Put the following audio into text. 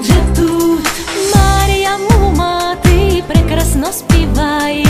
вже тут, Марія мума, ти прекрасно співає.